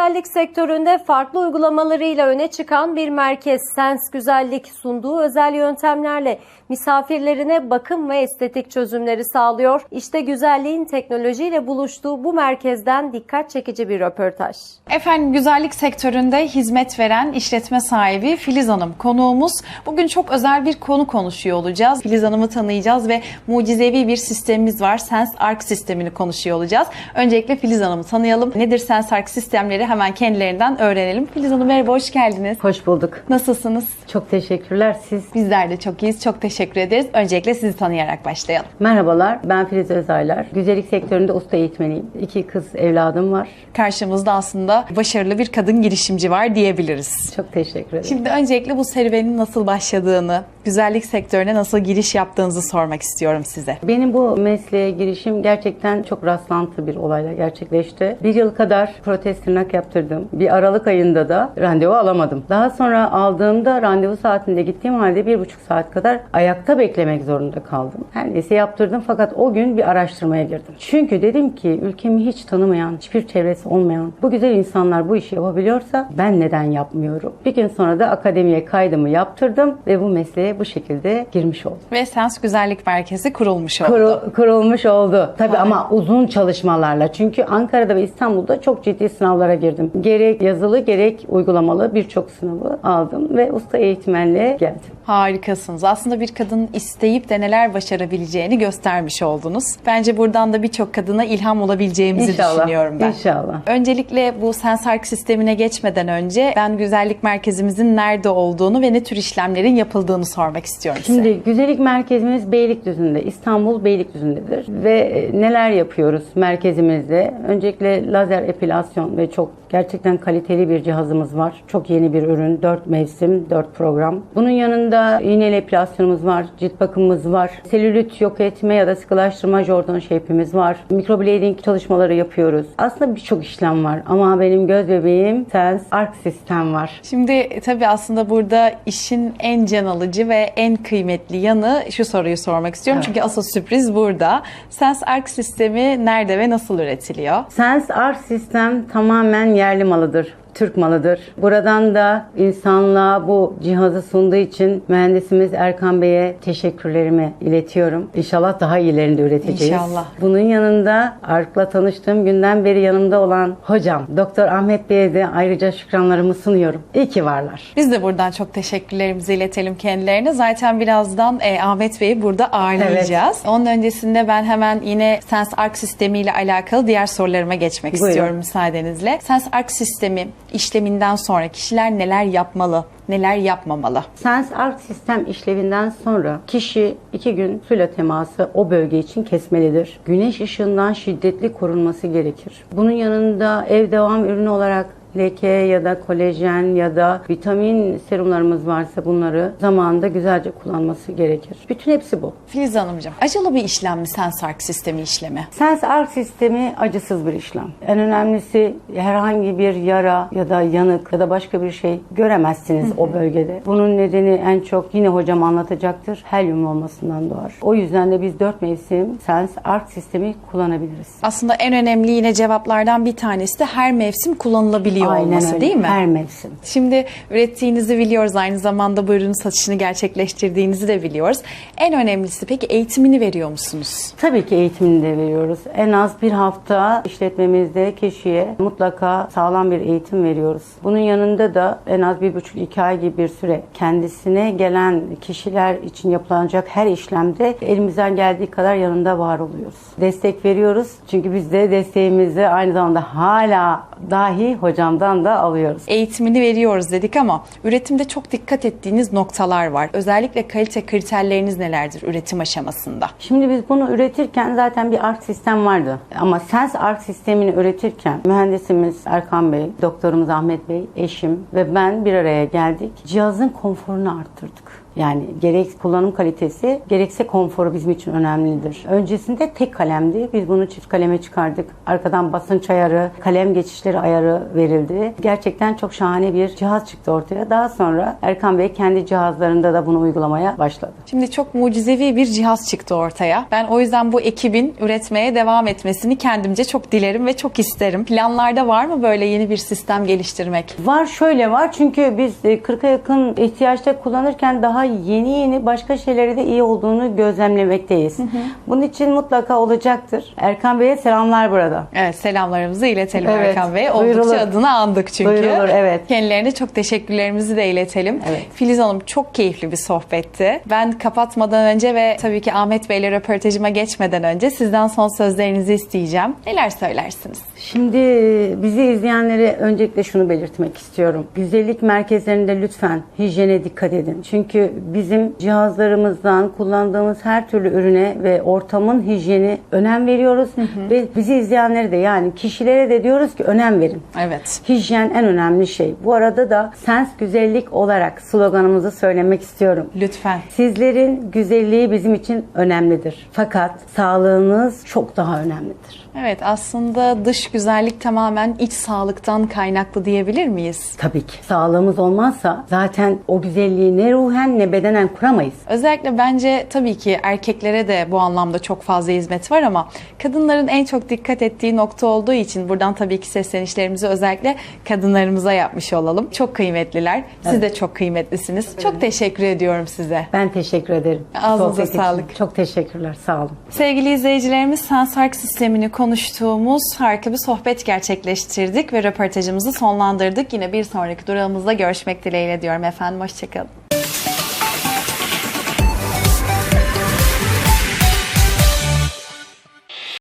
güzellik sektöründe farklı uygulamalarıyla öne çıkan bir merkez Sens Güzellik sunduğu özel yöntemlerle misafirlerine bakım ve estetik çözümleri sağlıyor. İşte güzelliğin teknolojiyle buluştuğu bu merkezden dikkat çekici bir röportaj. Efendim güzellik sektöründe hizmet veren işletme sahibi Filiz Hanım konuğumuz. Bugün çok özel bir konu konuşuyor olacağız. Filiz Hanım'ı tanıyacağız ve mucizevi bir sistemimiz var. Sense Arc sistemini konuşuyor olacağız. Öncelikle Filiz Hanım'ı tanıyalım. Nedir Sense Arc sistemleri hemen kendilerinden öğrenelim. Filiz Hanım merhaba hoş geldiniz. Hoş bulduk. Nasılsınız? Çok teşekkürler. Siz Bizler de çok iyiyiz. Çok teşekkür ederiz. Öncelikle sizi tanıyarak başlayalım. merhabalar. Ben Filiz Özaylar. Güzellik sektöründe usta eğitmeniyim. İki kız evladım var. Karşımızda aslında başarılı bir kadın girişimci var diyebiliriz. Çok teşekkür ederim. Şimdi öncelikle bu serüvenin nasıl başladığını, güzellik sektörüne nasıl giriş yaptığınızı sormak istiyorum size. Benim bu mesleğe girişim gerçekten çok rastlantı bir olayla gerçekleşti. Bir yıl kadar protez tırnak yaptırdım. Bir Aralık ayında da randevu alamadım. Daha sonra aldığımda randevu saatinde gittiğim halde bir buçuk saat kadar ayakta beklemek zorunda kaldım. Her neyse yaptırdım fakat o gün bir araştırmaya girdim. Çünkü dedim ki ülkemi hiç tanımayan, hiçbir çevresi olmayan bu güzel insanlar bu işi yapabiliyorsa ben neden yapmıyorum? Bir gün sonra da akademiye kaydımı yaptırdım ve bu mesleğe bu şekilde girmiş oldum. Ve Sens Güzellik Merkezi kurulmuş oldu. Kuru- kurulmuş oldu. Tabii Harika. ama uzun çalışmalarla. Çünkü Ankara'da ve İstanbul'da çok ciddi sınavlara girdim. Gerek yazılı gerek uygulamalı birçok sınavı aldım ve usta eğitmenliğe geldim. Harikasınız. Aslında bir kadının isteyip de neler başarabileceğini göstermiş oldunuz. Bence buradan da birçok kadına ilham olabileceğimizi İnşallah. düşünüyorum ben. İnşallah. Öncelikle bu Sensark sistemine geçmeden önce ben güzellik merkezimizin nerede olduğunu ve ne tür işlemlerin yapıldığını sormak istiyorum size. Şimdi güzellik merkezimiz Beylikdüzü'nde, İstanbul Beylikdüzü'ndedir. Ve e, neler yapıyoruz merkezimizde? Öncelikle lazer epilasyon ve çok gerçekten kaliteli bir cihazımız var. Çok yeni bir ürün, 4 mevsim, 4 program. Bunun yanında iğneli epilasyonumuz var, cilt bakımımız var. Selülit yok etme ya da sıkılaştırma Jordan shape'imiz var. Microblading çalışmaları yapıyoruz. Aslında birçok işlem var ama benim göz bebeğim Sense Arc sistem var. Şimdi tabii aslında burada işin en can alıcı ve en kıymetli yanı şu soruyu sormak istiyorum. Evet. Çünkü asıl sürpriz burada. Sense Arc sistemi nerede ve nasıl üretiliyor? Sense Art sistem tamamen yerli malıdır. Türk malıdır. Buradan da insanlığa bu cihazı sunduğu için mühendisimiz Erkan Bey'e teşekkürlerimi iletiyorum. İnşallah daha iyilerini de üreteceğiz. İnşallah. Bunun yanında Ark'la tanıştığım günden beri yanımda olan hocam Doktor Ahmet Bey'e de ayrıca şükranlarımı sunuyorum. İyi ki varlar. Biz de buradan çok teşekkürlerimizi iletelim kendilerine. Zaten birazdan e, Ahmet Bey'i burada ağırlayacağız. Onun öncesinde ben hemen yine Sense Arc sistemiyle alakalı diğer sorularıma geçmek Buyurun. istiyorum müsaadenizle. Sense Arc sistemi işleminden sonra kişiler neler yapmalı, neler yapmamalı? Sense Art sistem işlevinden sonra kişi iki gün suyla teması o bölge için kesmelidir. Güneş ışığından şiddetli korunması gerekir. Bunun yanında ev devam ürünü olarak leke ya da kolajen ya da vitamin serumlarımız varsa bunları zamanında güzelce kullanması gerekir. Bütün hepsi bu. Filiz Hanımcığım, acılı bir işlem mi Sense Arc sistemi işlemi? Sense Arc sistemi acısız bir işlem. En önemlisi herhangi bir yara ya da yanık ya da başka bir şey göremezsiniz o bölgede. Bunun nedeni en çok yine hocam anlatacaktır. Helyum olmasından doğar. O yüzden de biz dört mevsim Sense Arc sistemi kullanabiliriz. Aslında en önemli yine cevaplardan bir tanesi de her mevsim kullanılabiliyor olması öyle. değil mi? Her mevsim. Şimdi ürettiğinizi biliyoruz. Aynı zamanda bu ürünün satışını gerçekleştirdiğinizi de biliyoruz. En önemlisi peki eğitimini veriyor musunuz? Tabii ki eğitimini de veriyoruz. En az bir hafta işletmemizde kişiye mutlaka sağlam bir eğitim veriyoruz. Bunun yanında da en az bir buçuk iki ay gibi bir süre kendisine gelen kişiler için yapılacak her işlemde elimizden geldiği kadar yanında var oluyoruz. Destek veriyoruz. Çünkü biz de desteğimizi aynı zamanda hala dahi hocamdan da alıyoruz. Eğitimini veriyoruz dedik ama üretimde çok dikkat ettiğiniz noktalar var. Özellikle kalite kriterleriniz nelerdir üretim aşamasında? Şimdi biz bunu üretirken zaten bir art sistem vardı. Ama Sense art sistemini üretirken mühendisimiz Erkan Bey, doktorumuz Ahmet Bey, eşim ve ben bir araya geldik. Cihazın konforunu arttırdık. Yani gerek kullanım kalitesi gerekse konforu bizim için önemlidir. Öncesinde tek kalemdi. Biz bunu çift kaleme çıkardık. Arkadan basınç ayarı, kalem geçişleri ayarı verildi. Gerçekten çok şahane bir cihaz çıktı ortaya. Daha sonra Erkan Bey kendi cihazlarında da bunu uygulamaya başladı. Şimdi çok mucizevi bir cihaz çıktı ortaya. Ben o yüzden bu ekibin üretmeye devam etmesini kendimce çok dilerim ve çok isterim. Planlarda var mı böyle yeni bir sistem geliştirmek? Var şöyle var çünkü biz e, 40'a yakın ihtiyaçta kullanırken daha yeni yeni başka şeyleri de iyi olduğunu gözlemlemekteyiz. Bunun için mutlaka olacaktır. Erkan Bey'e selamlar burada. Evet selamlarımızı iletelim Evet, Erkan Bey. duyurulur. Oldukça adını andık çünkü. Duyurulur, evet. Kendilerine çok teşekkürlerimizi de iletelim. Evet. Filiz Hanım çok keyifli bir sohbetti. Ben kapatmadan önce ve tabii ki Ahmet Bey'le röportajıma geçmeden önce sizden son sözlerinizi isteyeceğim. Neler söylersiniz? Şimdi bizi izleyenlere öncelikle şunu belirtmek istiyorum. Güzellik merkezlerinde lütfen hijyene dikkat edin. Çünkü bizim cihazlarımızdan kullandığımız her türlü ürüne ve ortamın hijyeni önem veriyoruz. Ve bizi izleyenlere de yani kişilere de diyoruz ki önem verin. Evet. Hijyen en önemli şey. Bu arada da sens güzellik olarak sloganımızı söylemek istiyorum. Lütfen. Sizlerin güzelliği bizim için önemlidir. Fakat sağlığınız çok daha önemlidir. Evet aslında dış güzellik tamamen iç sağlıktan kaynaklı diyebilir miyiz? Tabii ki. Sağlığımız olmazsa zaten o güzelliği ne ruhen ne bedenen kuramayız. Özellikle bence tabii ki erkeklere de bu anlamda çok fazla hizmet var ama kadınların en çok dikkat ettiği nokta olduğu için buradan tabii ki seslenişlerimizi özellikle kadınlarımıza yapmış olalım. Çok kıymetliler. Siz de çok kıymetlisiniz. Çok teşekkür ediyorum size. Ben teşekkür ederim. Ağzınıza Sohbet için. sağlık. Çok teşekkürler. Sağ olun. Sevgili izleyicilerimiz Sensark sistemini konuştuğumuz harika bir sohbet gerçekleştirdik ve röportajımızı sonlandırdık. Yine bir sonraki durağımızda görüşmek dileğiyle diyorum efendim. Hoşçakalın.